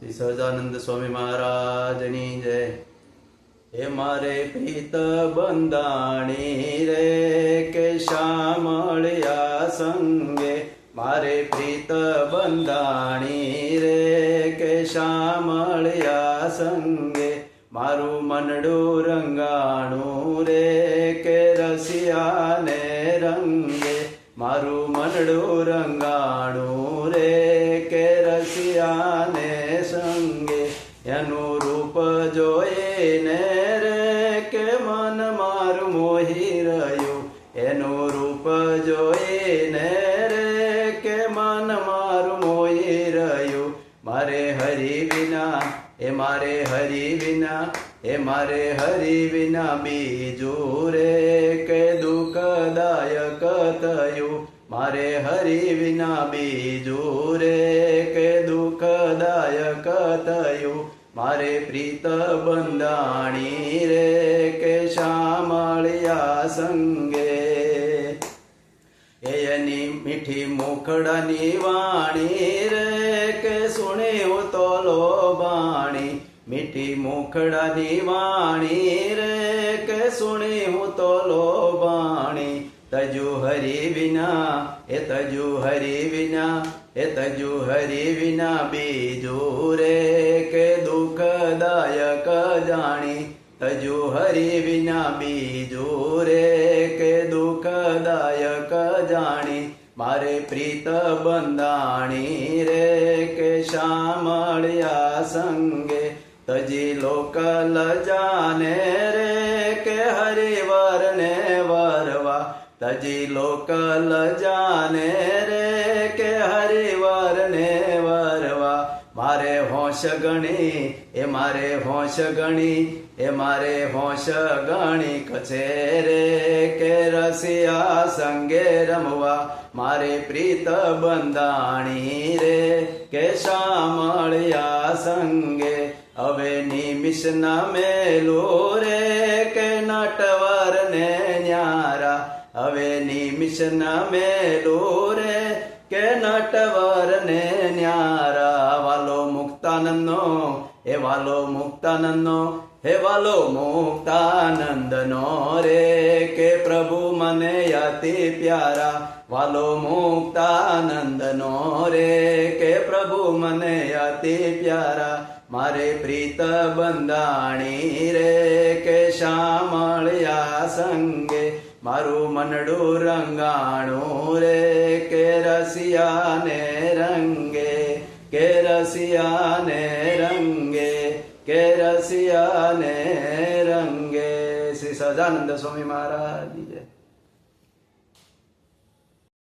શ્રી સહજાનંદ સ્વામી મહારાજની જય. હે મારે પ્રીત બંધાણી રે કે શામળિયા સંગે? મારે પ્રીત બંધાણી રે કે શામળિયા સંગે? મારું મનડું રંગાણું રે કે રસિયાને રંગે? મારું મનડું રંગાણું રે કે રસિયાને કે મન મારું મોહી રહ્યું? એનું રૂપ જોઈને રે કે મન મારું મોહી રહ્યું? મારે હરી વિના, એ મારે હરી વિના, એ મારે હરી વિના બીજું રે કે દુઃખદાયક થયું? મારે હરી વિના બીજું રે કે દુઃખદાયક થયું? મારે પ્રીત બંધાણી રે સંગે. એની મીઠી મોખડાની વાણી રે કે સુણ્યું તો લોબાણી મીઠી મોખડાની વાણી રે કે સુણ્યું તો લોબાણી તજુ હરી વિના, એ તજુ હરી વિના, એ તજુ હરી વિના બીજું રે. તજુ હરી વિના બીજું રે કે દુઃખદાયક જાણી? મારે પ્રીત બંધાણી રે કે શામળ્યા સંગે? તજી લોકલ જાને રે કે હરિવરને વરવા? તજી લોકલ જાને રે હોશ ગણી, એ મારે હોશ ગણી, એ મારે હોશ ગણી કછે કે રસિયા સંગે રમવા, મારે પ્રીત બંધાણી રે કે શામળિયા સંગે, હવે નિમિષ ના મેલો રે કે નટવર ને ન્યારા, હવે નિમિષ ના મેલો રે કે નટવર ને ન્યારા. મુક્તાનંદનો હે વાલો મુક્તાનંદનો હે વાલો મુક્તાનંદનો રે કે પ્રભુ મને અતિ પ્યારા વાલો મુક્તાનંદનો રે કે પ્રભુ મને અતિ પ્યારા મારે પ્રીત બંધાણી રે કે શામળ્યા સંગે મારું મનડું રંગાણું રે કે રસિયાને રંગે કે રસિયાને રંગે કે રસિયાને રંગે શ્રી સહજાનંદ સ્વામી મહારાજ જય